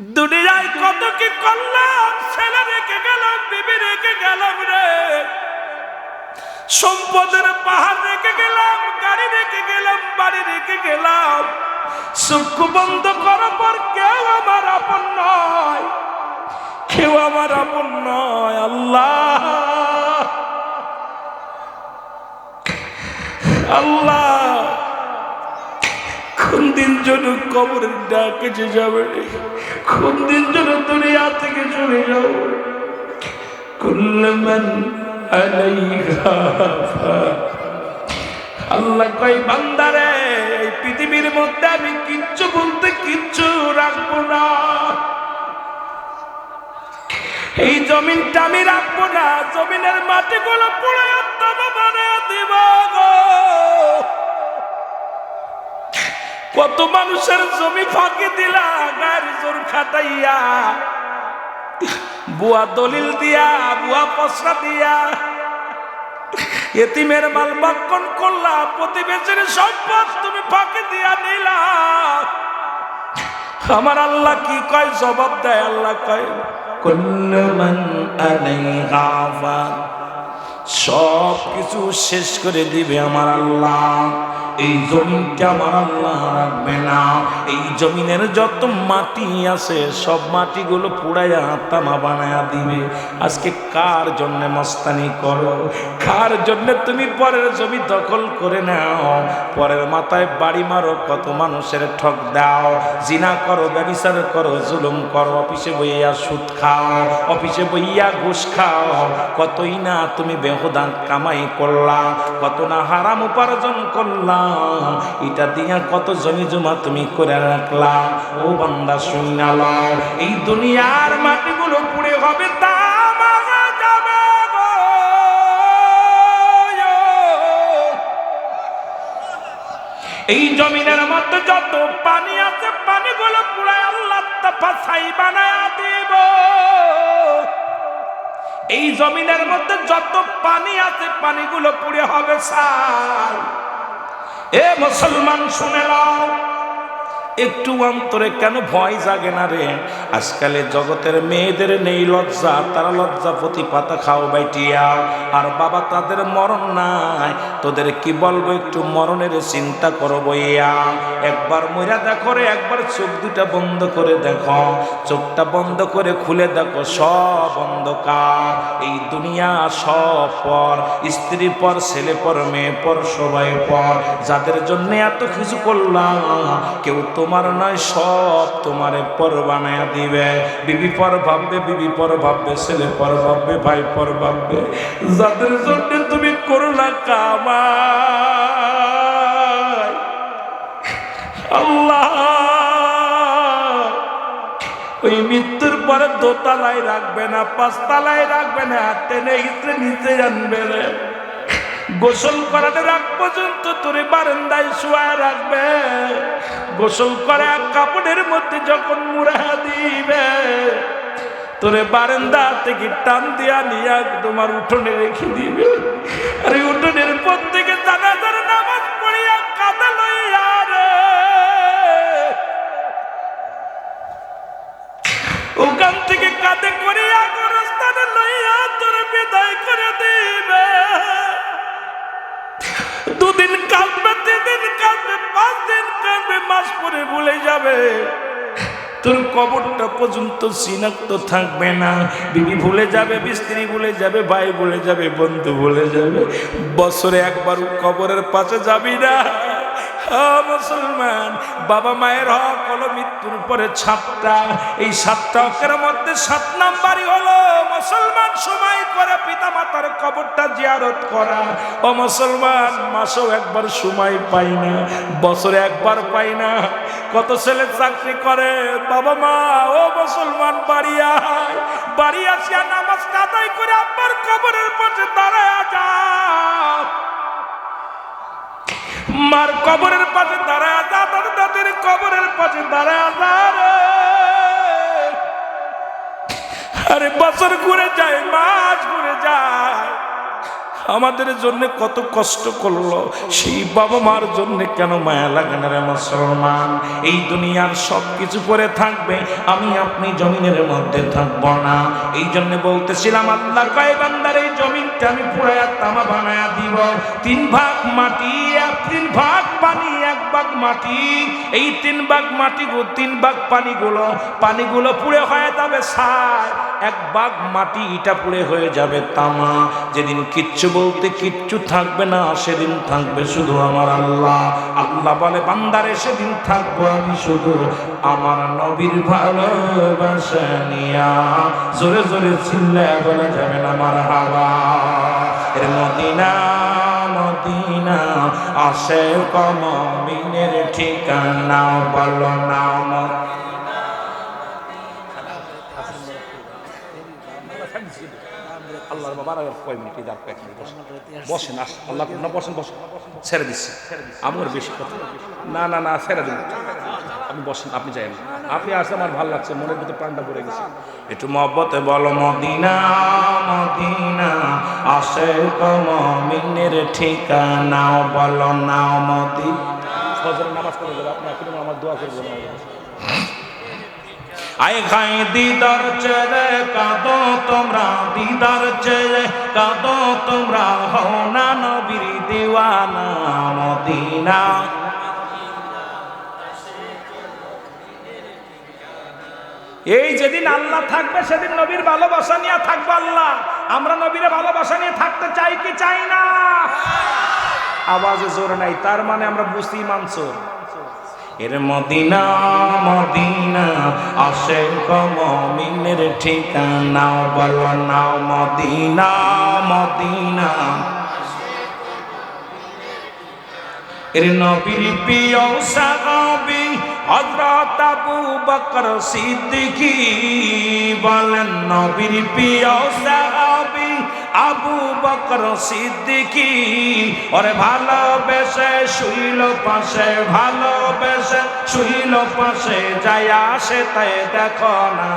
দুনিয়ায় কত কি করলাম, ছেলে রেখে গেলাম, বিবি রেখে গেলাম রে। সম্পদের পাহাড় রেখে গেলাম, গাড়ি রেখে গেলাম, বাড়ি রেখে গেলাম। চক্ষু বন্ধ করার পর কেউ আমার আপন নয়, কেউ আমার আপন নয়, আল্লাহ। আল্লাহ। দিন যেন কবরের ডাকে যে যাবে। কোন দিন যেন দুনিয়া থেকে চলে যাবে। কুল্লমান আল্লাহ কই বান্দারে, এই পৃথিবীর মধ্যে আমি কিচ্ছু বলতে কিচ্ছু রাখব না। এই জমিনটা আমি রাখব না, জমিনের মাটিগুলো পুরো বানিয়ে দিব গো। কত মানুষের জমি ফাঁকি দিলা, গায়ের জোর খাটাইয়া। বুয়া দলিল দিয়া, বুয়া পসরা দিয়া। এতিমের মাল বাক্কন করলা, প্রতিবেশীর সম্পদ তুমি ফাঁকি দিয়া নিলা আমার আল্লাহ কি কয়? জবাব দেয় আল্লাহ কয়। সব কিছু শেষ করে দিবে আমার আল্লাহ। এই জমিনটা আমার আল্লাহ রাখবে না? এই জমিনের যত মাটি আছে, সব মাটিগুলো পুড়াইয়া তামা বানায়া দিবে। আজকে কার জন্য মস্তানি করো? কার জন্য তুমি পরের জমি দখল করে নাও? পরের মাথায় বাড়ি মারো, কত মানুষের ঠক দাও। জিনা করো, ব্যবিচার করো, জুলুম করো, অফিসে বইয়া সুদ খাও, অফিসে বইয়া ঘুষ খাও। কতই না তুমি বেহদান কামাই করলা, কত না হারাম উপার্জন করলা এটা দিয়া কত জমি জমা তুমি করে রাখলা। ও বান্দা শুনালাও এই দুনিয়ার মাটিগুলো পুড়ে হবে যাবে এই জমিনের মধ্যে যত পানি আছে, পানিগুলো পুরাই আল্লাহ ফাঁসাই বানায়া দিব। এই জমিনের মধ্যে যত পানি আছে, পানিগুলো পুড়ে হবে সার এ মুসলমান শুনে নাও। একটু অন্তরে কেন ভয় জাগে না রে? আজকালে জগতের মেয়েদের নেই লজ্জা, তারা লজ্জা প্রতি পাতা খাও বাইটিয়া আর বাবা তাদের মরণ নাই, তোদের কি বলব একটু মরণের চিন্তা করো বইয়া। একবার মইরা দেখো রে, একবার চোখ দুটা বন্ধ করে দেখো। চোখটা বন্ধ করে খুলে দেখো, সব অন্ধকার। এই দুনিয়া সব পর, স্ত্রী পর, ছেলে পর, মেয়ে পর, সবাই পর। যাদের জন্য এত কিছু করলাম, কেউ তোমার নয়, সব তোমারে পর বানায় দিবে। বিবি পর ভাববে, বিবি পর ভাববে, ছেলে পর ভাববে, ভাই পর ভাববে। যাদের জন্য তুমি করলা কামাই, আল্লাহ, ওই মৃত্যুর পরে দোতলায় রাখবে না, পাঁচতলায় রাখবে না, টেনে ইসে নিচে আনবে রে গোসল করানোর আগ পর্যন্ত তোরে বারান্দায় শোয়া রাখবে। গোসল করে কাপড়ের মধ্যে যখন মুড়া দিবে, তোরে বারান্দা থেকে টান দিয়া নিয়ে তোমার উঠোনে রেখে দিবে। আর উঠোনের পর পরে ভুলে যাবে। তোর কবরটা পর্যন্ত সিনাক্ত থাকবে না। বিবি ভুলে যাবে বিস্ত্রী ভুলে যাবে, ভাই ভুলে যাবে, বন্ধু ভুলে যাবে। বছরে একবার কবরের পাশে যাবি না। মুসলমান, বাবা মায়ের হক হলো মৃত্যুর পরে সাতটা। এই সাতটা হকের মধ্যে সাত নাম্বারই হলো, মুসলমান সময় করে পিতা মাতার কবরটা জিয়ারত করা। ও মুসলমান, মাসেও একবার সময় পাই না, বছরে একবার পাই না। কত ছেলে চাকরি করে, বাবা মা, ও মুসলমান, বাড়ি আয়। বাড়ি আসিয়া নামাজ আদায় করে আব্বার কবরের পাশে দাঁড়ায় যা মার কবরের পাশে দাঁড়ায় যা তার দাদির কবরের পাশে দাঁড়ায় যা রে। আরে বছর ঘুরে যায়, মাস ঘুরে যায়। আমাদের জন্য কত কষ্ট করল। সেই বাবা মার জন্য কেন মায়া লাগে না রে মুসলমান? এই দুনিয়ার সব কিছু পরে থাকবে, আমি আপনি জমিনের মধ্যে থাকব না। এই জন্য বলতেছিলাম, আল্লাহ কয়, বান্দার এই জমিনটা আমি পুরায়া তামা বানায়া দিব। তিন ভাগ মাটি, এক তিন ভাগ পানি, এক ভাগ মাটি। এই তিন ভাগ মাটি তিন ভাগ পানিগুলো পানিগুলো পুড়ে হয়ে যাবে সার এক ভাগ মাটি, ইটা পুড়ে হয়ে যাবে তামা। যেদিন কিচ্ছু বলতে কিচ্ছু থাকবে না, সেদিন থাকবে শুধু আমার আল্লাহ। আল্লাহ বলে, বান্দারে, সেদিন থাকব আমি শুধু আমার নবীর ভালোবাসা নিয়া। জোরে জোরে চিল্লে বলে যাবেন আমার হাওয়া এর মদিনা মদিনা, আসে কমিনের ঠিকানা, বলো না আল্লাহর বাবার কয় মিনিট এই দাঁড় কয়েক মিনিট বসেন। আস, আল্লাহ না, বসেন বসেন। ছেড়ে দিচ্ছি। আমার বেশি কথা। না না না, ছেড়ে দিন আপনি বসেন, আপনি যাই আপনি আসলে আমার ভালো লাগছে, মনের ভিতরে প্রাণটা পড়ে গেছে। একটু মহব্বতে বলো, মদিনা মদিনা, আসে কমিনের ঠিকানা বলো না মদি ফজরের নামাজ পড়ে যাবে আপনি এখন আমার দোয়া করব না আয় খাই দিদার চেয়ে, কাঁদো তোমরা দিদার চেয়ে, কাঁদো তোমরা হও না নবীর দিওয়ানা, মদিনা। এই যেদিন আল্লাহ থাকবে, সেদিন নবীর ভালোবাসা নিয়ে থাকবে আল্লাহ। আমরা নবীর ভালোবাসা নিয়ে থাকতে চাই কি চাই না? আওয়াজে জোর নাই, তার মানে আমরা বুঝতেই মানছো এর মদিনা মদিনা আসে কমিনের ঠিকানা, বল না মদিনা মদিনা। এর নবীর প্রিয় সাহাবী হযরত আবু বকর সিদ্দিকী বলেন, নবীর প্রিয় সাহাবী আবু বকর সিদ্দিকি, ওরে ভালোবেসে শুইল পাশে ভালোবেসে শুইল পাশে, যাই আসে তাই দেখো না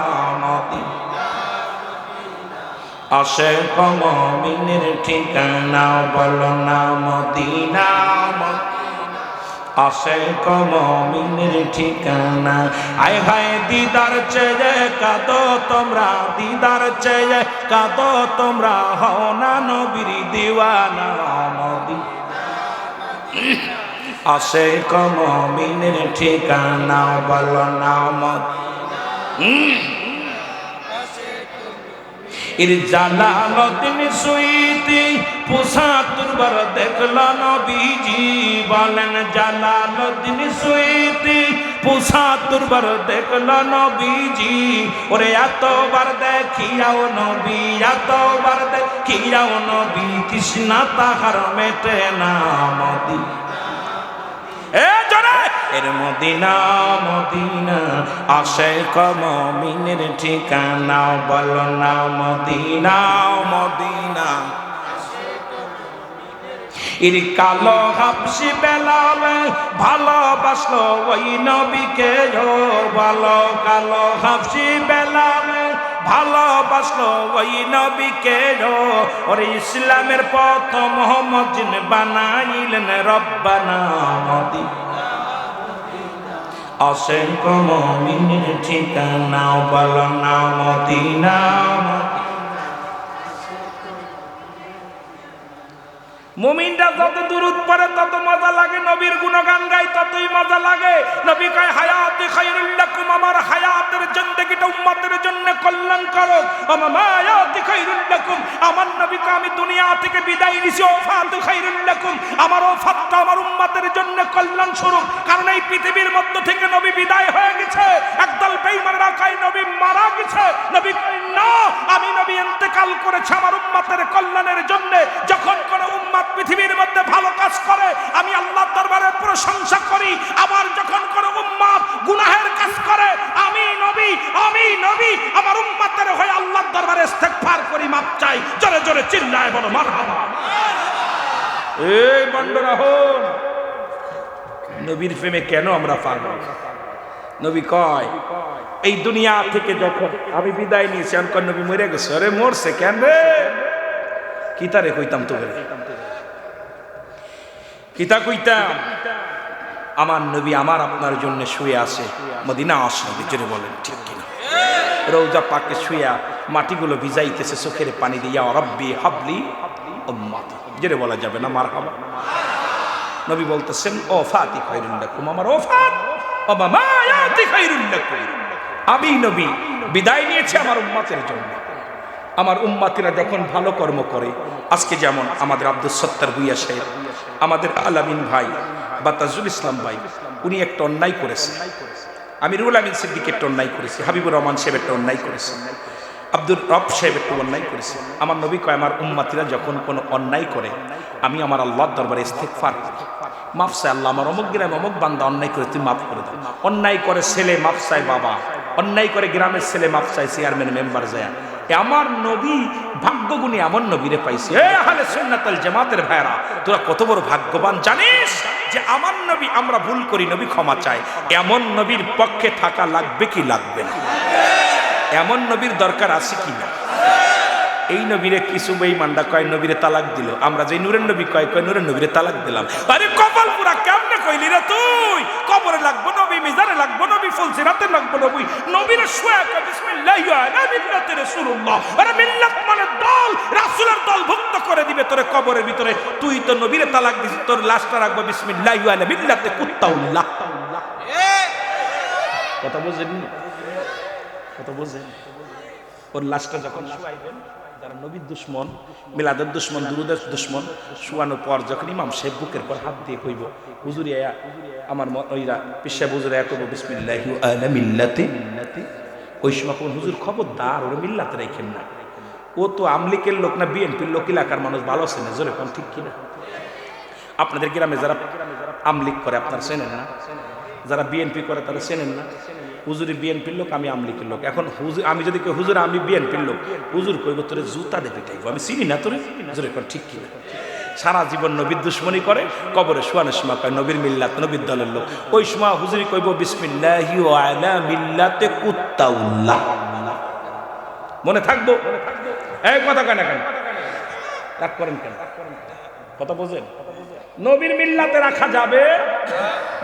আসে কমিনের ঠিকানা, বলো না মদি আসে কমিনের ঠিকানা। আয় হায় দিদার চেয়ে কাঁদো তোমরা, দিদার চেয়ে কাঁদো তোমরা, হও না নবীর দিওয়ানা মদি আসে কমিনের ঠিকানা, বল না মদ এর জালালদিন সুইতি পুষাতুরবার দেখল নবীজি বলেন জালালদিন সুইতি পুষাতুরবার দেখল নবীজি। ওরে এতবার দেখিয়াও নবী, এতবার দেখিয়াও নবী, কৃষ্ণা তাহার মেটে না মদি এ জোরে এর মদিনা ঠিকানা, বল মদিনা এর কালো হাফসি বেলাল ভালোবাসলো ওই নবীকে ভালো কালো হাফসি বেলাল ভালোবাসলো ওই নবীকে ওরে ইসলামের পথ মোহাম্মদ জিন বানাইলেন রব্বানা মদিনা। অসংখ্য মমিনের ঠিকানা বল না মদিনা। মুমিনরা যত দূরত পড়ে, তত মজা লাগে। নবীর গুণগান গাই ততই মজা লাগে। নবী কয়, হায়াতে খায়রুল লাকুম, আমার হায়াতের জিন্দেগিটা উম্মতের জন্য কল্যাণ করো আমার মায়াতে খায়রুল লাকুম, আমার নবীকে আমি দুনিয়া থেকে বিদায় নিছি। ওফাত খায়রুল লাকুম, আমার ওফাতটা আমার উম্মতের জন্য কল্যাণ স্বরূপ কারণ এই পৃথিবীর মধ্য থেকে নবী বিদায় হয়ে গেছে। একদল বেঈমানরা কয়, নবী মারা গেছে। নবী কয়, না, আমি নবী ইন্তেকাল করেছে আমার উম্মতের কল্যাণের জন্য। যখন কোন উম্মত পৃথিবীর মধ্যে ভালো কাজ করে, আমি আল্লাহর দরবারে প্রশংসা করি, আবার যখন কোন উম্মত গুনাহের কাজ করে, আমি নবী আমি নবী, আমার উম্মতের হয়ে আল্লাহর দরবারে ইস্তেগফার করি, মাপ চাই, জোরে জোরে চিল্লায় বলো, মারহাবা। এই বন্ডরা হন, নবীর প্রেমে কেন আমরা পাগল? নবী কয়, এই দুনিয়া থেকে যখন আমি বিদায় নিয়েছি, আমি নবী মরে গেছে, আরে মরছে কেন রে? কিতারে কইতাম তো কিতা কইতাম? আমার নবী আমার আপনার জন্য শুয়ে আছে। মদিনা আসলে জোরে বলেন, ঠিক কিনা? রৌজা পাকে শুয়া মাটিগুলো ভিজাইতেছে, চোখের পানি দিয়া রব্বি হাবলি উম্মাত। জোরে বলা যাবে না মার হাবা নবী বলতেছেন, ও ফাতি খাইরুল্লাকুম আমার ও ফাত, ও মামা ইয়াতি খাইরুল্লাকুম আমি নবী, বিদায় নিয়েছি আমার উম্মাতের জন্য। আমার উম্মাতিরা যখন ভালো কর্ম করে, আজকে যেমন আমাদের আব্দুল সত্তার ভুইয়া সাহেব, আমাদের আলামিন ভাই বা তাজুল ইসলাম ভাই, উনি একটা অন্যায় করেছেন আমি রুল আমিন সিদ্দিক একটা অন্যায় করেছি, হাবিবুর রহমান সাহেব একটা অন্যায় করেছেন আব্দুল রব সাহেব একটু অন্যায় করেছে। আমার নবী কয়, আমার উম্মাতিরা যখন কোনো অন্যায় করে, আমি আমার আল্লাহর দরবারে ইস্তেকফার করি। মাফ চাই আল্লাহ, আমার অমুক গ্রামে অমুক বান্দা অন্যায় করে, তুমি মাফ করে দাও। অন্যায় করে ছেলে মাফ চায় বাবা, অন্যায় করে গ্রামের ছেলে মাফ চায় চেয়ারম্যান মেম্বার যায়। আমার নবী ভাগ্যগুণী এমন নবীরে পাইছে। হালে সুন্নাতাল জামাতের ভাইরা তোরা কত বড় ভাগ্যবান জানিস যে আমার নবী আমরা ভুল করি, নবী ক্ষমা চাই এমন নবীর পক্ষে থাকা লাগবে কি লাগবে না? এমন নবীর দরকার আছে কি না? এই নবীরে কিছু বেই মান্ডা কয়, নবীরে তালাক দিল। আমরা যে নূরের নবী কয় কয়, নূরের নবীরে তালাক দিলাম। আরে কপাল পুরা কেমনে কইলি রে তুই? কবরে লাগবো নবী, মিজারে লাগবো নবী ফুলসি রাতে লাগবো নবী। নবীরে শুয়া কয় বিসমিল্লাহ ইয়া মিল্লাতে রাসূলুল্লাহ। আরে মিল্লাত মানে দল, রাসূলের দল ভুক্ত করে দিবে তোরে কবরের ভিতরে। তুই তো নবীরে তালাক দিছিস, তোর লাশটা রাখব বিসমিল্লাহ ইয়া মিল্লাতে কুত্তাউল্লাহ। কথা বুঝেন কথা বুঝেন ওর লাশটা যখন শুয়াইবেন যারা নবীর দুশ্মন, মিলাদের দুশ্মন, দুরুদের দুশ্মন শুয়ানোর পর যখন ইমাম সাহেব বুকের পর হাত দিয়ে কইব, হুজুরি আয়া আমার ওইরা, পিসা হুজুর আয়া কইব, বিসমিল্লাহি আলা মিল্লাতি। ওই সময় কোন হুজুর, খবরদার, ওরা মিল্লাতে রেখেন না। ও তো আমলিকের লোক না, বিএনপির লোক, এলাকার মানুষ ভালো আছে না জোরে কোন ঠিক কিনা? আপনাদের গ্রামে যারা আমলিক করে, আপনারা চেনেন না? যারা বিএনপি করে, তারা চেনেন না? হুজুরি বিএনপির লোক, আমি আমলিকের লোক। এখন হুজুর আমি যদি হুজুর, আমি বিএনপির লোক। হুজুর কইব, তোরে জুতা দেবে টাইব আমি চিনি না তোরে? হুজুর এখন ঠিক কিনা? সারা জীবন নবীর দুশ্মনী করে, কবরে শোয়ানোর সময় কয়, নবীর মিল্লাত, নবীর দলের লোক। ওই সময় হুজুরি কইব, বিসমিল্লাহি আলা মিল্লাতে কুত্তাউল্লাহ। মনে থাকব? এই কথা কেন কেন? রাগ করেন কেন? কথা বোঝেন? নবীর মিল্লাতে রাখা যাবে।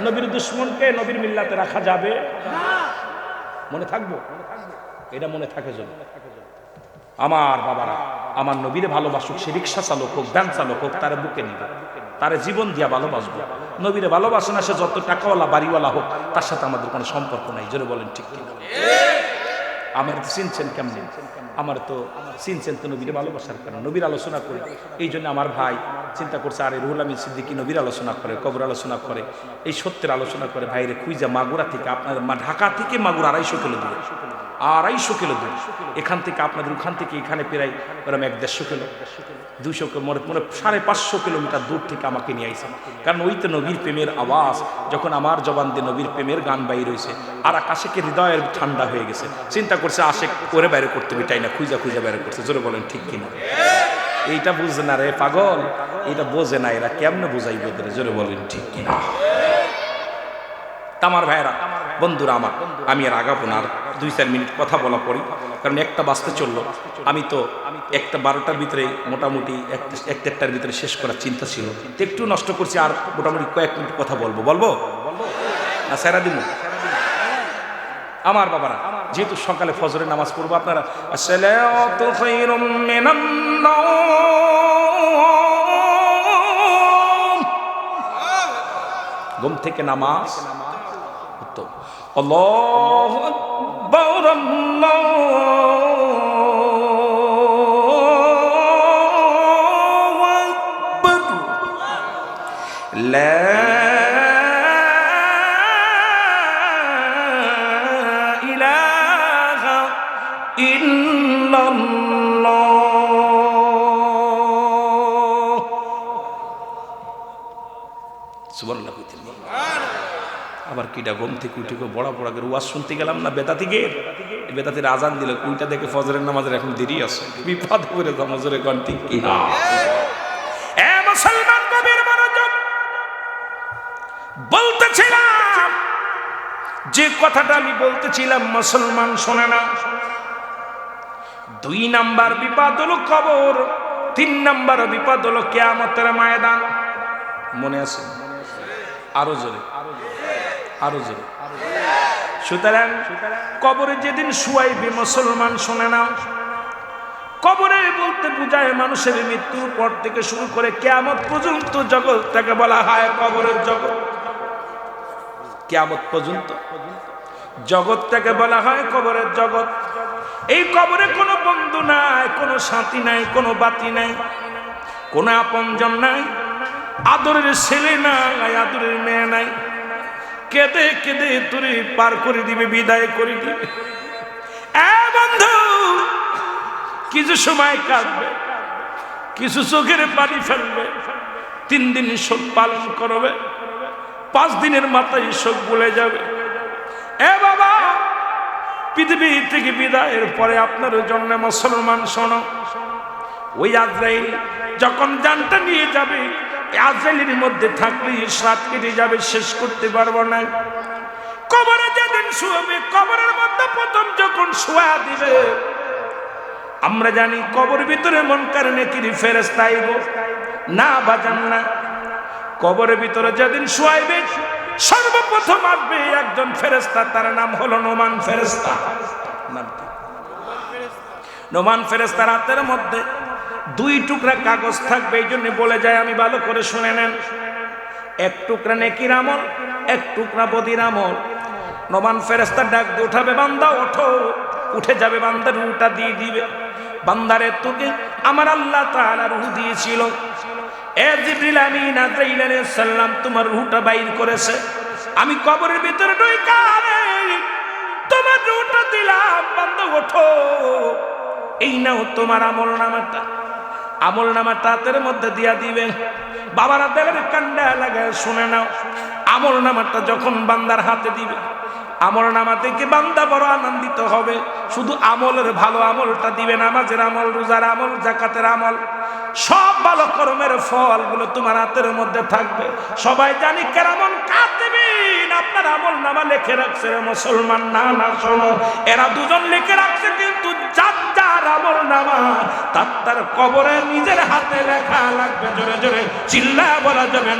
নবীর দুশ্মনকে নবীর মিল্লাতে রাখা যাবে। মনে থাকব? এটা মনে থাকে জন্য আমার বাবারা, আমার নবীরে ভালোবাসুক, সে রিক্সা চালক হোক, ভ্যান চালক হোক, তারে বুকে নিবে। তারে জীবন দিয়া ভালোবাসবো। নবীরে ভালোবাসে না, সে যত টাকাওয়ালা, বাড়িওয়ালা হোক, তার সাথে আমাদের কোনো সম্পর্ক নাই। জোরে বলেন ঠিক কিনা? আমার চিনছেন কেমন? আমার তো চিনছেন তো নবীর ভালোবাসার কারণ। নবীর আলোচনা করে। এই জন্য আমার ভাই চিন্তা করছে, আরে রুহুল আমিন সিদ্দিকি নবীর আলোচনা করে, কবর আলোচনা করে, এই সত্যের আলোচনা করে, ভাইরে খুঁজা মাগুরা থেকে আপনার মা- ঢাকা থেকে মাগুর আড়াইশো কিলো দূরে আড়াইশো কিলো দূরে এখান থেকে আপনাদের ওখান থেকে এখানে প্রায় ওরম এক দেড়শো কিলো। দুশো মনে মনে সাড়ে পাঁচশো কিলোমিটার দূর থেকে আমাকে নিয়ে আইসেন কারণ ওই তো নবীর প্রেমের আওয়াজ, যখন আমার জবান দিয়ে নবীর প্রেমের গান বাইর রয়েছে আর আকাশেকে হৃদয়ের ঠান্ডা হয়ে গেছে। চিন্তা করছে আশে করে বাইরে করতে হবে, তাই না? খুঁজা খুঁজা বাইরে করছে। জোরে বলেন, ঠিক কিনা? এইটা বুঝে না রে পাগল। এটা বোঝে না, এরা কেমনে বুঝাইবে এদের? জোরে বলেন, ঠিক কিনা? তামার ভাইরা বন্ধুরা আমার, আমি আর আগাবো না, আর দুই চার মিনিট কথা বলা পড়ি, কারণ একটা বাঁচতে চলল। আমি তো একটা বারোটার ভিতরে মোটামুটি এক একটার ভিতরে শেষ করার চিন্তা ছিল। একটু নষ্ট করছি, আর মোটামুটি কয়েক মিনিট কথা বলব। বলব? না স্যারা আমার বাবারা যেহেতু সকালে ফজরের নামাজ পড়ব আপনারা। ঘুম থেকে নামাজ উত্তম আল্লাহু কিটা ঘুম থেকে উঠে বড়া বড়া করে ওয়াজ শুনতে গেলাম না বেতা থেকে বেতাতির আজান দিল কুইটা দেখে ফজরের নামাজের এখন দেরি আছে। বিপদ করে জমজরে ঘন্টি কি না? এ মুসলমান কবির মনোযোগ, বলতেছিলাম, যে কথাটা আমি বলতেছিলাম মুসলমান শোনে না। দুই নাম্বার বিপদ হলো কবর, তিন নম্বর বিপদ হলো কেয়ামতের ময়দান। মনে আছে? আরও জোরে। আরও জোরে। সুতরাং কবরে যেদিন শুয়াইবে মুসলমান শুনে না, কবরে বলতে বুঝায় মানুষের মৃত্যুর পর থেকে শুরু করে কেয়ামত পর্যন্ত জগৎটাকে বলা হয় কবরের জগৎ। কেয়ামত পর্যন্ত। জগৎটাকে বলা হয় কবরের জগৎ। এই কবরে কোনো বন্ধু নাই, কোনো সাথী নাই, কোনো বাতি নাই, কোনো আপনজন নাই, আদরের ছেলে নাই, আদরের মেয়ে নাই। কেঁদে কেঁদে তুই পার করে দিবে, বিদায় করে দিবে। বন্ধু, কিছু সময় কাটবে কিছু চোখের পানি ফেলবে, তিন দিন শোক পালন করবে, পাঁচ দিনের মাথায় শোক বলে যাবে। এ বাবা, পৃথিবী থেকে বিদায়ের পরে আপনার জন্য মুসলমান শোনো। ওই আজরাইল যখন জানটা নিয়ে যাবে আজরাইলের মধ্যে থাকলে সাত কেটে যাবে, শেষ করতে পারব না। কবরে যেদিন শুয়াবে কবরের মধ্যে প্রথম যখন শোয়া দিবে, আমরা জানি কবর ভিতরে মন কারণে কি ফেরেস্তা আইব। না, বাজান না। কবরের ভিতরে যেদিন শোয়াইবে, সর্বপ্রথম আসবে একজন ফেরেস্তা তার নাম হলো নোমান ফেরেস্তা নোমান ফেরেস্তার হাতের মধ্যে দুই টুকরা কাগজ থাকবে, এই জন্য বলে যায়, আমি ভালো করে শুনে নেন। এক টুকরা নেকির আমল, এক টুকরা বদির আমল। নবান ফেরেস্তা ডাক দিয়ে উঠাবে, বান্দা, ওঠো। উঠে যাবে, বান্দার রুটা দিয়ে দিবে। বান্দারে তোকে আমার আল্লাহ তাআলা রুহ দিয়েছিল। এ জিবরিল আমিন, আজরাইল আলাইহিস সালাম, তোমার রুহটা বাইর করেছে। আমি কবরের ভিতরে ঢুইকা রে তোমার রুহটা দিলাম, বান্দা, ওঠো। এই নাও তোমার আমল নামাটা। আমল নামাটা হাতের মধ্যে দিয়া দিবে। বাবারা দেবের কান্ডা লাগায় শুনে নাও। আমল নামাটা যখন বান্দার হাতে দিবে, আমল নামা থেকে বান্দা বড় আনন্দিত হবে। শুধু আমলের ভালো আমলটা দিবে নামাজের আমল, রোজার আমল, জাকাতের আমল। সব ভালো কর্মের ফলগুলো তোমার হাতের মধ্যে থাকবে। সবাই জানি কেমন কাঁদবেন আপনার আমল নামা লিখে রাখছে রে মুসলমান। না না, শোনো, এরা দুজন লিখে রাখছে কিন্তু যার যার আমল নামা, তার তার কবরে নিজের হাতে লেখা লাগবে। জোরে জোরে, চিল্লা বলা যাবে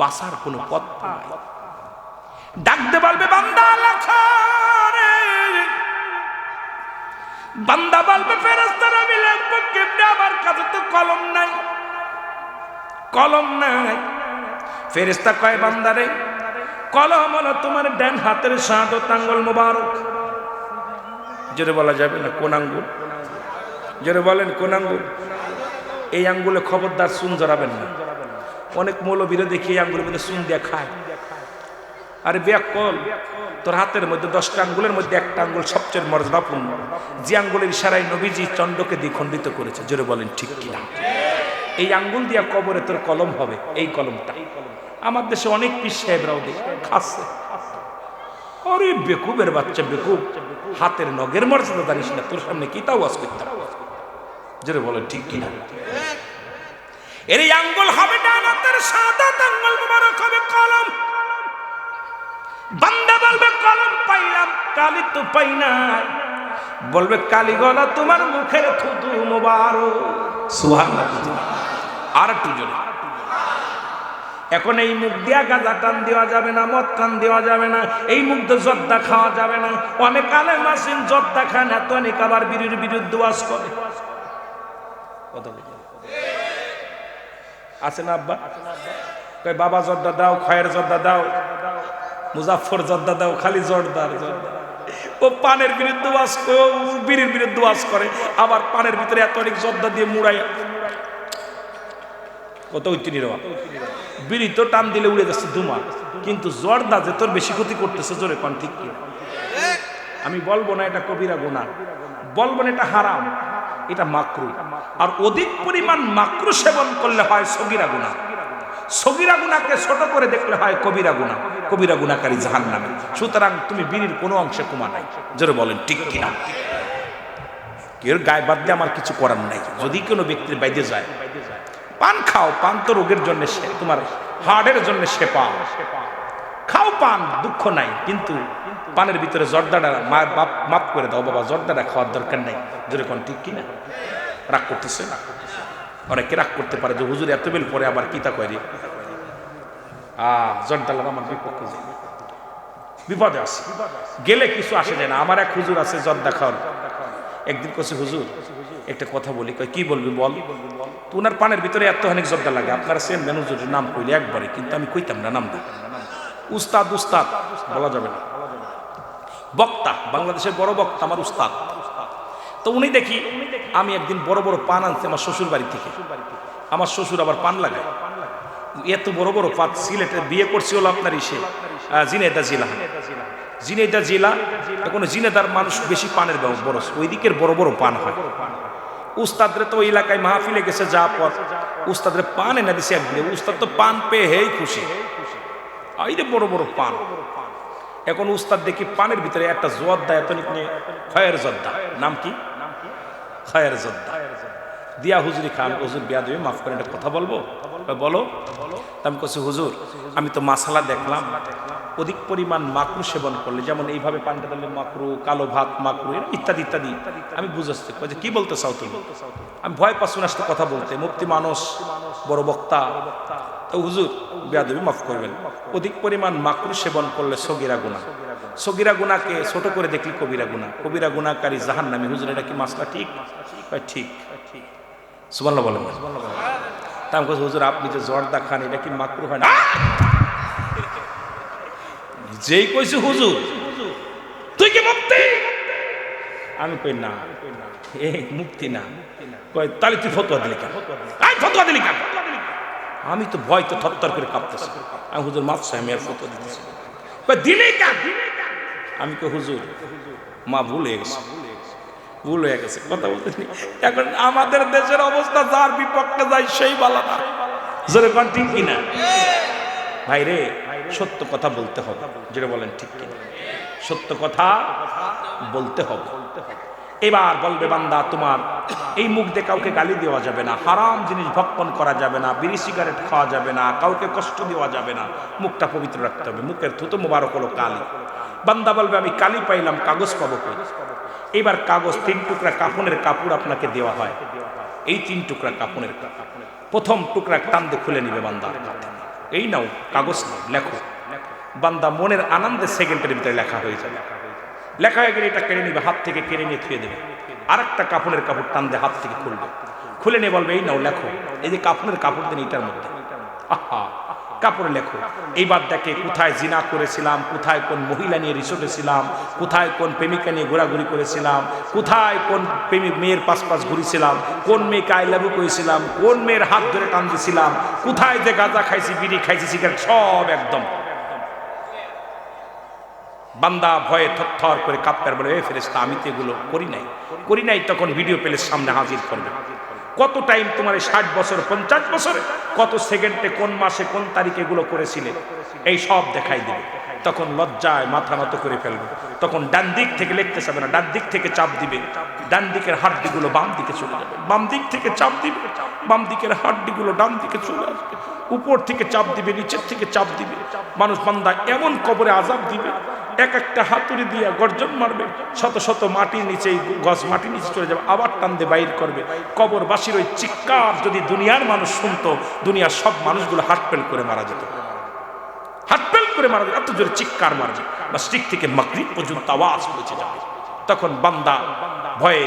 বাসার কোনো পথ ডাকতে পারবে বান্দা লেখা। বান্দা বলবে ফেরেস্তার আমি লিখব কেমনে আমার কাছে তো কলম নাই। কলম নাই। ফেরেস্তা কয়, বান্দারে, কলম হলো তোমার ডান হাতের শাহাদত আঙ্গুল মোবারক। জোরে বলা যাবে না? কোন আঙ্গুল? জোরে বলেন, কোন আঙ্গুল? এই আঙ্গুলে খবরদার সুন জড়াবেন না। অনেক মৌলবীরা দেখি এই আঙ্গুলের মধ্যে সুন দিয়ে খায়। আরে ব্যাকল তোর হাতের মধ্যে দশটা আঙ্গুলের মধ্যে একটা আঙ্গুল সবচেয়ে মর্যাদাপূর্ণ। যে আঙ্গুলের ইশারায় নবীজি চন্দ্রকে দ্বিখণ্ডিত করেছে। জোরে বলেন, ঠিক কিনা? এই আঙ্গুল দিয়া কবরে তোর কলম হবে, এই কলমটা। আমার দেশে অনেক সাহেবরাও দেখে খাচ্ছে বেকুবের বাচ্চা বেকুব, হাতের নগের মর্যাদা দাঁড়িস না, তোর সামনে কি তাও আজ জোরে বলেন, ঠিক কিনা এর এই আঙ্গুল হবে ডানাতের সাদা আঙ্গুল মোবারক হবে কলম। বান্দা বলবে, কলম পাইলাম, কালি তো পাই নাই। বলবে, কালি গলা তোমার মুখের থুতু মোবারক। সুবহানাল্লাহ। আর একটু জোরে। এখন এই মুখ দিয়া গাঁজা টান দেওয়া যাবে না, মদ টান দেওয়া যাবে না, এই মুখ দিয়ে জর্দা খাওয়া যাবে না। অনেক আলে মাসিন জর্দা খান, এত অনেক আবার বিরুর বিরুদ্ধে ওয়াজ করে। আছে না আব্বা? কয়, বাবা জর্দা দাও, খয়ের জর্দা দাও মুজাফর জর্দা দাও, খালি জর্দার জর্দা। ও পানের বিরুদ্ধে ও বিড়ির বিরুদ্ধে ওয়াজ করে, আবার পানের ভিতরে এত অনেক জর্দা দিয়ে মুড়াই কত ঐতিনি রে বিড়ি তো টান দিলে উড়ে যাচ্ছে ধুমা। কিন্তু জর্দা যে তোর বেশি ক্ষতি করতেছে, জোরে পান ঠিক কি? আমি বলব না এটা কবিরা গুণা বলব না এটা হারাম। এটা মাকরু। আর অধিক পরিমাণ মাকরু সেবন করলে হয় সগিরা গুণা সগিরা গুণাকে ছোট করে দেখলে হয় কবিরা গুণা কবিরা গুণাকারী জাহান নামে সুতরাং তুমি বিড়ির কোনো অংশে কমা নাই। জোরে বলেন, ঠিক কিনা? কেউ গায়ে বাদ দিয়ে আমার কিছু করার নাই। যদি কোনো ব্যক্তির বাইরে যায় পান খাও, পান তো রোগের জন্য সে, তোমার হার্টের জন্য সেপা খাও পান, দুঃখ নাই, কিন্তু পানের ভিতরে জর্দাটা মায়ের বাপ মাপ করে দাও, বাবা, জর্দাটা খাওয়ার দরকার নাই। যেরকম ঠিক কিনা? রাগ করতেছে? না অনেকে রাগ করতে পারে যে হুজুর এত বেল পরে আবার কিতা করে আহ জর্দালার আমার বিপক্ষে। বিপদে আছে। গেলে কিছু আসে যায় না। আমার এক হুজুর আছে জর্দা খাওয়ার। একদিন কছে হুজুর একটা কথা বলি, কয়, কি বলবি বল? তো ওনার পানের ভিতরে এত অনেক জর্দা লাগে। আপনারা সেম হুজুরের নাম কইলে একবারে, কিন্তু আমি কইতাম না নামটা। উস্তাদ উস্তাদ, বলা যাবে না। বক্তা, বাংলাদেশের বড় বক্তা আমার উস্তাদ। তো উনি দেখি, আমি একদিন বড় বড় পান আনছি আমার শ্বশুর বাড়ি থেকে। আমার শ্বশুর আবার পান লাগায়। এত বড় বড় পাত সিলেটে বিয়ে করছি হলো আপনার ইসে জিনেদা জিলা জিনেদা জিলা এখন জিনেদার মানুষ বেশি পানের বড় ওই দিকের বড় বড় পান হয়। উস্তাদরে তো এলাকায় মাহফিলে গেছে যা পর। উস্তাদরে পান এনে দিছে একদিন উস্তাদ তো পান পেয়ে হেই খুশি। এই রে বড় বড় পান। এখন উস্তাদ দেখি পানের ভিতরে একটা জোয়ার এত নিকনে খয়ের জদ্দা নাম কি? খয়ের জদ্দা দিয়া হুজুরি খান, হুজুর বিয়া দেবে, মাফ করে একটা কথা বলব? বলো। আমি কছি হুজুর, আমি তো মাসালা দেখলাম। অধিক পরিমাণ মাকরু সেবন করলে যেমন এইভাবে পানটা দিলে মাকরু কালো ভাত মাকরু ইত্যাদি ইত্যাদি আমি বুঝাচ্ছি যে কি বলতে চাও তুমি? আমি ভয় পাচ্ছি না কথা বলতে। মুক্তি মানুষ বড় বক্তা। তো হুজুর বিয়া দেবে মাফ করবেন। অধিক পরিমাণ মাকরু সেবন করলে সগিরা গুণা সগিরা গুনাকে ছোট করে দেখলি কবিরা গুণা কবিরা গুণাকারী জাহান নামে হুজুর এটা কি মাসলা ঠিক? ঠিক। সুবর্ণ বলেন। তা আমি বলছি, হুজুর আপনি যে জর্দা খান এটা কি মাকরু হয় না? যেই কইছে হুজুর, তুই কি মুক্তি? আমি কই না, এ মুক্তি না। কই তাহলে তুই ফতোয়া দিলি কেন? ফতোয়া দিলি কেন? আমি তো ভয় তো থরথর করে কাঁপতেছি। আমি হুজুর চাই আমি আর ফতোয়া দিতেছি কই দিলি কেন? আমি কই, হুজুর, মা ভুল হয়ে গেছে। ভুল হয়ে গেছে, কথা বলতে। এখন আমাদের দেশের অবস্থা যার বিপক্ষে যায়, সেই বালা না। জোরে কোন কিনা? ভাই রে সত্য কথা বলতে হবে। যেটা বলেন ঠিক সত্য কথা বলতে হবে। এবার বলবে বান্দা, তোমার এই মুখ দিয়ে কাউকে গালি দেওয়া যাবে না, হারাম জিনিস ভক্ষণ করা যাবে না, বিড়ি সিগারেট খাওয়া যাবে না, কাউকে কষ্ট দেওয়া যাবে না, মুখটা পবিত্র রাখতে হবে, মুখের থুতো মোবারক হলো কালি। বান্দা বলবে, আমি কালি পাইলাম, কাগজ পাবো কই? এবার কাগজ তিন টুকরা কাপড়ের কাপড় আপনাকে দেওয়া হয়। এই তিন টুকরা কাপড়ের কাপড়। প্রথম টুকরা টান দিয়ে খুলে নিবে বান্দা। এই নাও, কাগজ নাও, লেখো। বান্দা মনের আনন্দে সেকেন্ডের ভিতরে লেখা হয়ে যাবে লেখা হয়ে গেলে এটা কেড়ে নিবে, হাত থেকে কেড়ে নিয়ে থুয়ে দেবে। আর একটা কাপড়ের কাপড় টান দিয়ে হাত থেকে খুলবে। খুলে নিয়ে বলবে, এই নাও, লেখো। এই যে কাপড়ের কাপড় দিন, এটার মধ্যে। আহা! কাপড়ে লেখো। এইবার দেখে কোথায় জিনা করেছিলাম, কোথায় কোন মহিলা নিয়ে রিসোর্টে ছিলাম, কোথায় কোন প্রেমিকা নিয়ে ঘোরাঘুরি করেছিলাম, কোথায় কোন প্রেমিক মেয়ের পাশ পাশ ঘুরেছিলাম, কোন মেয়েকে আই লাভু করেছিলাম, কোন মেয়ের হাত ধরে টান দিয়েছিলাম কোথায় যে গাঁজা খাইছি, বিড়ি খাইছি সিগারেট সব একদম। বান্দা ভয়ে থর করে কাপ্পার বলে ফেরেস্তা আমি তো এগুলো করি নাই। করি নাই, তখন ভিডিও পেলে সামনে হাজির করবে। কত টাইম তোমার ষাট বছর, পঞ্চাশ বছরে, কত সেকেন্ডে কোন মাসে, কোন তারিখে এগুলো করেছিলে? এই সব দেখাই দিবে। তখন লজ্জায় মাথা নত করে ফেলবে। তখন ডান দিক থেকে লিখতে চাবে না, ডান দিক থেকে চাপ দিবে। ডান দিকের হাড্ডিগুলো বাম দিকে চলে যাবে। বাম দিক থেকে চাপ দিবে। বাম দিকের হাড্ডিগুলো ডান দিকে চলে আসবে। উপর থেকে চাপ দিবে, নিচের থেকে চাপ দিবে। মানুষ বান্দা এমন কবরে আজাব দিবে, এক একটা হাতুড়ি দিয়ে গর্জন মারবে, শত শত মাটির নিচে গজ মাটির নিচে চলে যাবে, আবার টান দিয়ে বাইর করবে। কবরবাসীর ওই চিৎকার যদি দুনিয়ার মানুষ শুনতো, দুনিয়ার সব মানুষগুলো হাটপেল করে মারা যেত। হাটপেল করে মারা যেত, এত জোরে চিৎকার মারবে। বা স্টিক থেকে মাকরিব পর্যন্ত আওয়াজ পৌঁছে যাবে। তখন বান্দা ভয়ে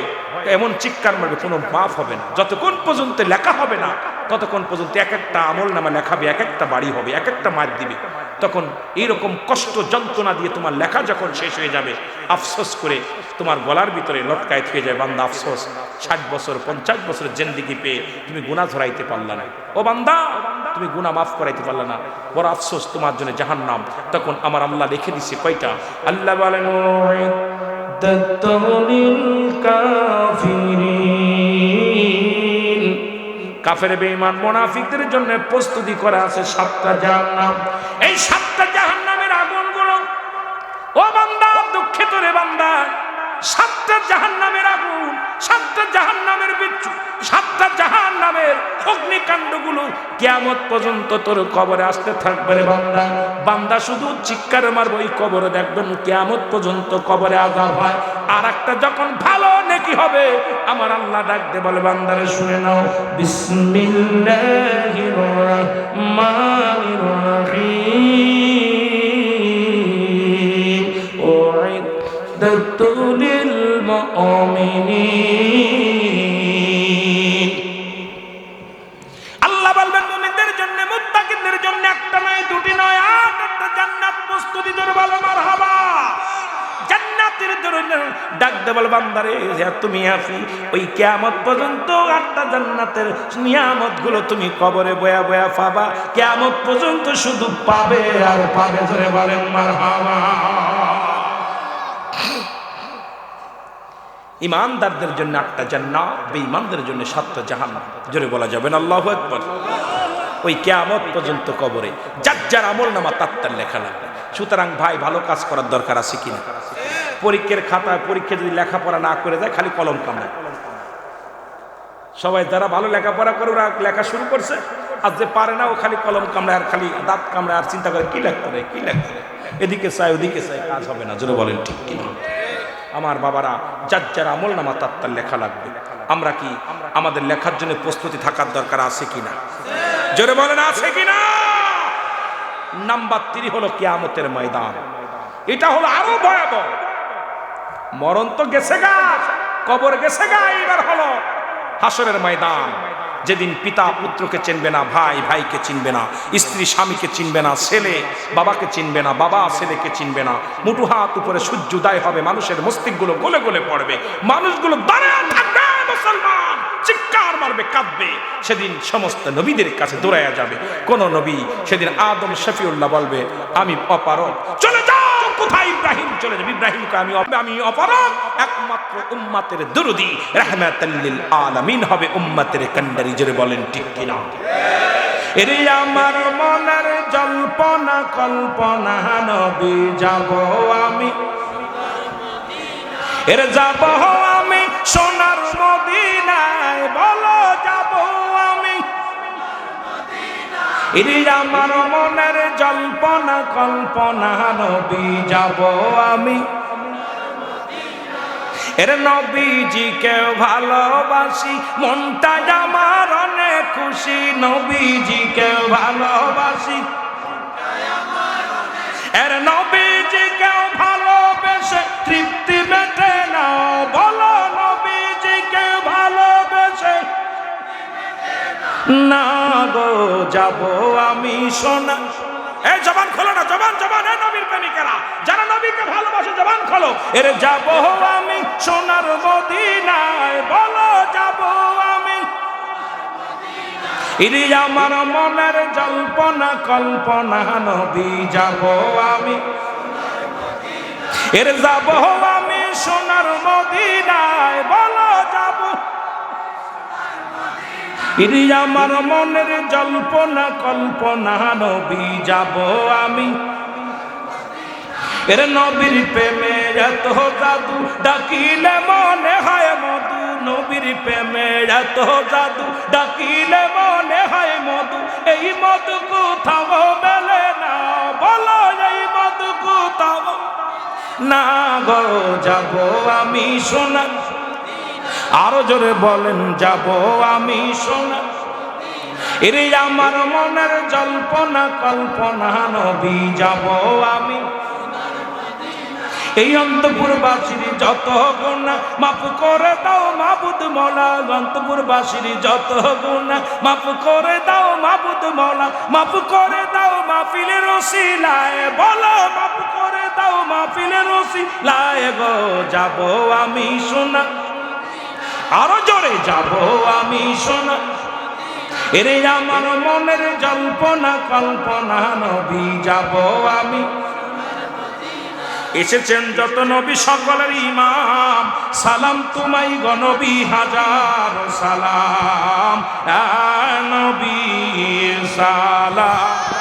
এমন চিৎকার মারবে, কোনো মাফ হবে না। যতক্ষণ পর্যন্ত লেখা হবে না, ততক্ষণ পর্যন্ত এক একটা আমল নামা লেখাবে, এক একটা বাড়ি হবে, এক একটা মার দিবে। তখন এইরকম কষ্ট যন্ত্রণা দিয়ে তোমার লেখা যখন শেষ হয়ে যাবে, আফসোস করে তোমার গলার ভিতরে লটকায় থেকে যায়, বান্দা আফসোস, ষাট বছর, পঞ্চাশ বছরের জেন্দিগি পেয়ে তুমি গুণা ধরাইতে পারলা না। ও বান্দা, তুমি গুণা মাফ করাইতে পারলা না। বড় আফসোস তোমার জন্য জাহান নাম তখন আমার আল্লাহ লিখে দিছে কয়টা? আল্লাহ বলেন أعددت للكافرين কাফের বেঈমান মুনাফিকদের জন্য প্রস্তুতি করা আছে সাতটা জাহান্নাম এই সাতটা জাহান্নামের আগুনগুলো ও বান্দা দুঃখিত রে বান্দা সাতটা জাহান্নামের আগুন সাতটা জাহান নামের বিচ্ছু, সাতটা জাহান নামের অগ্নিকাণ্ডগুলো কেয়ামত পর্যন্ত তোর কবরে আসতে থাকবে রে বান্দা। বান্দা শুধু চিৎকার মারবো, ওই কবরে দেখবেন কেয়ামত পর্যন্ত কবরে আজাব হয়। আর একটা যখন ভালো নেকি হবে, আমার আল্লাহ ডাকতে বলে, বান্দারে শুনে নাও। বিসমিল্লাহির বল বান্দারে তুমি আফি ওই কিয়ামত পর্যন্ত আটটা জান্নাতের তুমি কবরে বয়া বয়া পাবা। কিয়ামত পর্যন্ত শুধু পাবে আর পাবে ধরে ইমানদারদের জন্য আটটা জান্নাত, বেঈমানদের জন্য সাতটা জাহান্নাম। জোরে বলা যাবে না? আল্লাহু আকবার। ওই কেয়ামত পর্যন্ত কবরে যার যার আমল নামা তার লেখা লাগবে। সুতরাং ভাই, ভালো কাজ করার দরকার আছে কিনা? পরীক্ষার খাতায় পরীক্ষা যদি লেখাপড়া না করে দেয় খালি কলম কামায় সবাই যারা ভালো লেখাপড়া করে, ওরা লেখা শুরু করছে। আর যে পারে না, ও খালি কলম কামড়ায় আর খালি দাঁত কামড়ায় আর চিন্তা করে, কি লিখতে রে, কি লিখতে রে? এদিকে চাই ওদিকে চাই কাজ হবে না। জোরে বলেন, ঠিক কিনা আমার বাবারা, যার যার আমল নামা, তার তার লেখা লাগবে। আমরা কি আমাদের লেখার জন্য প্রস্তুতি থাকার দরকার আছে কিনা জোরে বলেন, আছে কিনা নাম্বার তিরি হলো কেয়ামতের ময়দান। এটা হলো আরও ভয়াবহ। মরণ তো গেছে গা, কবর গেছে গা, এবার হলো হাসরের ময়দান। যেদিন পিতা পুত্রকে চিনবে না, ভাই ভাইকে চিনবে না, স্ত্রী স্বামীকে চিনবে না, ছেলে বাবাকে চিনবে না, বাবা ছেলেকে চিনবে না, মুঠু হাত উপরে সূর্য উদয় হবে, মানুষের মস্তিষ্কগুলো গলে গলে পড়বে, মানুষগুলো চিৎকার মারবে, কাঁদবে। সেদিন সমস্ত নবীদের কাছে দৌড়াইয়া যাবে। কোন নবী সেদিন আদম শফিউল্লাহ বলবে, আমি অপারক চলে যাও কোথায় ইব্রাহিম? চলে যাবে। ইব্রাহিমকে আমি আমি অপারক একমাত্র উম্মাতের দুরুদি। রাহমাতাল্লিল আলামিন হবে উম্মাতের কান্ডারি জোরে বলেন, ঠিক কিনা? এরে আমার মনের জল্পনা, কল্পনা, নবী, যাব আমি। এর যাব আমি সোনার আমার মনের জল্পনা, কল্পনা, নবী যাব আমি। এর নবীজিকে ভালোবাসি, মনটা আমার অনেক খুশি নবীজিকে ভালোবাসি। এর নবীজিকে ভালোবেসে তৃপ্তি মেটে না না গো, যাব আমি সোনা। এই জবান খোলো না, জবান জবান, এই নবীর প্রেমিকেরা। যারা নবীকে ভালোবাসে, জবান খোলো। এর যাব আমি সোনার মদিনায়, বলো যাব আমি। ইরি আমার মনের জল্পনা, কল্পনা, নবী, যাব আমি। এর যাব আমি সোনার মদিনায়, বলো যাব। ইরি আমার মনের জল্পনা, কল্পনা, নবী যাব আমি। এর নবীর প্রেমে এত জাদু, ডাকিলে মনে হয় মধু। নবীর প্রেমে এত জাদু, ডাকিলে মনে হয় মধু। এই মধু কোথাও মেলে না, বলো এই মধু কোথাও। না গো, যাব আমি সোনা আরও জোরে বলেন, যাব আমি সোনা। এরে আমার মনের জল্পনা, কল্পনা নবী, যাব আমি এই অন্তপুরবাসীর যত গুণা মাফ করে দাও মাবুদ মৌলা। অন্তপুরবাসীর যত গুণা মাফ করে দাও মাবুদ মৌলা। মাফ করে দাও মাহফিলের রসিলায় বলো মাফ করে দাও মাহফিলের রসিলায় গো, যাব আমি শোনা আরও জোরে যাব আমি, শোনা। এরে আমার মনের জল্পনা কল্পনা, নবী যাব আমি। এসেছেন যত নবী, সকলের ইমাম। সালাম তোমাই গনবী হাজার সালাম। নবী, সালাম।